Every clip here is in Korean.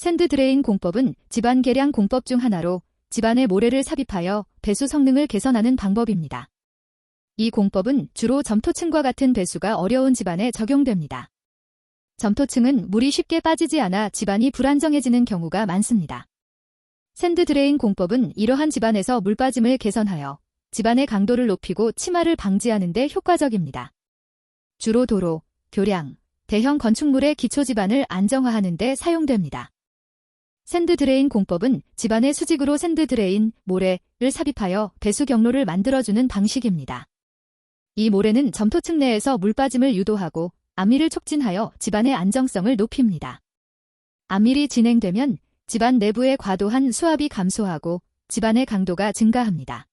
샌드 드레인 공법은 집안 계량 공법 중 하나로 집안에 모래를 삽입하여 배수 성능을 개선하는 방법입니다. 이 공법은 주로 점토층과 같은 배수가 어려운 집안에 적용됩니다. 점토층은 물이 쉽게 빠지지 않아 집안이 불안정해지는 경우가 많습니다. 샌드 드레인 공법은 이러한 집안에서 물 빠짐을 개선하여 집안의 강도를 높이고 침하를 방지하는 데 효과적입니다. 주로 도로, 교량, 대형 건축물의 기초 집안을 안정화하는 데 사용됩니다. 샌드 드레인 공법은 집안의 수직으로 샌드 드레인, 모래를 삽입하여 배수 경로를 만들어주는 방식입니다. 이 모래는 점토층 내에서 물 빠짐을 유도하고 안밀을 촉진하여 집안의 안정성을 높입니다. 안밀이 진행되면 집안 내부의 과도한 수압이 감소하고 집안의 강도가 증가합니다.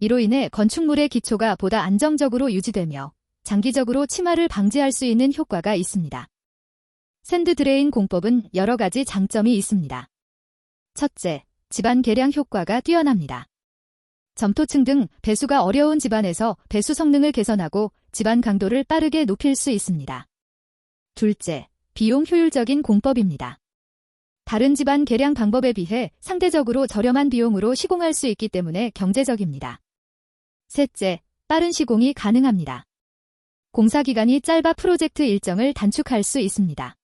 이로 인해 건축물의 기초가 보다 안정적으로 유지되며 장기적으로 침하를 방지할 수 있는 효과가 있습니다. 샌드 드레인 공법은 여러 가지 장점이 있습니다. 첫째, 집안 계량 효과가 뛰어납니다. 점토층 등 배수가 어려운 집안에서 배수 성능을 개선하고 집안 강도를 빠르게 높일 수 있습니다. 둘째, 비용 효율적인 공법입니다. 다른 집안 계량 방법에 비해 상대적으로 저렴한 비용으로 시공할 수 있기 때문에 경제적입니다. 셋째, 빠른 시공이 가능합니다. 공사 기간이 짧아 프로젝트 일정을 단축할 수 있습니다.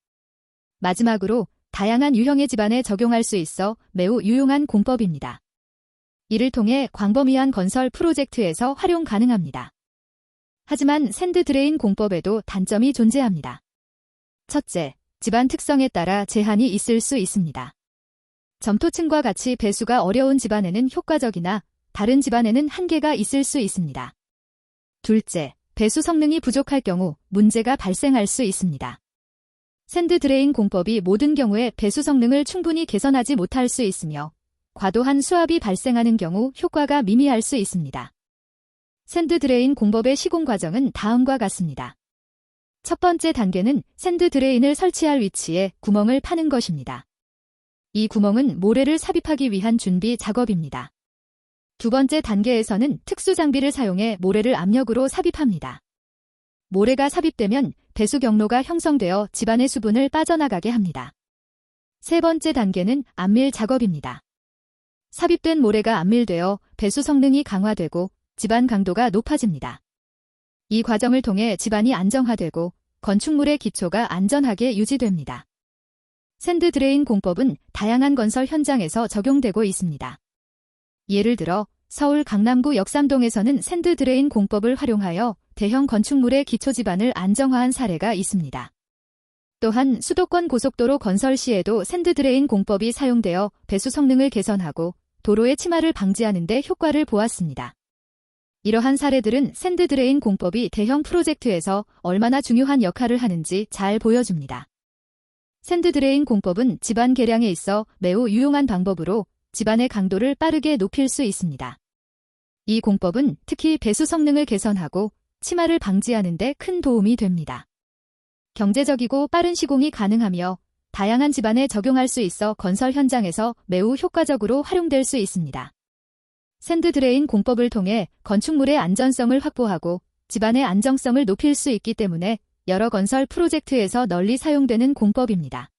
마지막으로 다양한 유형의 집안에 적용할 수 있어 매우 유용한 공법입니다. 이를 통해 광범위한 건설 프로젝트에서 활용 가능합니다. 하지만 샌드 드레인 공법에도 단점이 존재합니다. 첫째, 집안 특성에 따라 제한이 있을 수 있습니다. 점토층과 같이 배수가 어려운 집안에는 효과적이나 다른 집안에는 한계가 있을 수 있습니다. 둘째, 배수 성능이 부족할 경우 문제가 발생할 수 있습니다. 샌드 드레인 공법이 모든 경우에 배수 성능을 충분히 개선하지 못할 수 있으며 과도한 수압이 발생하는 경우 효과가 미미할 수 있습니다. 샌드 드레인 공법의 시공 과정은 다음과 같습니다. 첫 번째 단계는 샌드 드레인을 설치할 위치에 구멍을 파는 것입니다. 이 구멍은 모래를 삽입하기 위한 준비 작업입니다. 두 번째 단계에서는 특수 장비를 사용해 모래를 압력으로 삽입합니다. 모래가 삽입되면 배수 경로가 형성되어 집안의 수분을 빠져나가게 합니다. 세 번째 단계는 안밀 작업입니다. 삽입된 모래가 안밀되어 배수 성능이 강화되고 집안 강도가 높아집니다. 이 과정을 통해 집안이 안정화되고 건축물의 기초가 안전하게 유지됩니다. 샌드 드레인 공법은 다양한 건설 현장에서 적용되고 있습니다. 예를 들어 서울 강남구 역삼동에서는 샌드 드레인 공법을 활용하여 대형 건축물의 기초 집안을 안정화한 사례가 있습니다. 또한 수도권 고속도로 건설 시에도 샌드 드레인 공법이 사용되어 배수 성능을 개선하고 도로의 침하를 방지하는 데 효과를 보았습니다. 이러한 사례들은 샌드 드레인 공법이 대형 프로젝트에서 얼마나 중요한 역할을 하는지 잘 보여줍니다. 샌드 드레인 공법은 집안 계량에 있어 매우 유용한 방법으로 집안의 강도를 빠르게 높일 수 있습니다. 이 공법은 특히 배수 성능을 개선하고 침하를 방지하는 데 큰 도움이 됩니다. 경제적이고 빠른 시공이 가능하며 다양한 집안에 적용할 수 있어 건설 현장에서 매우 효과적으로 활용될 수 있습니다. 샌드 드레인 공법을 통해 건축물의 안전성을 확보하고 집안의 안정성을 높일 수 있기 때문에 여러 건설 프로젝트에서 널리 사용되는 공법입니다.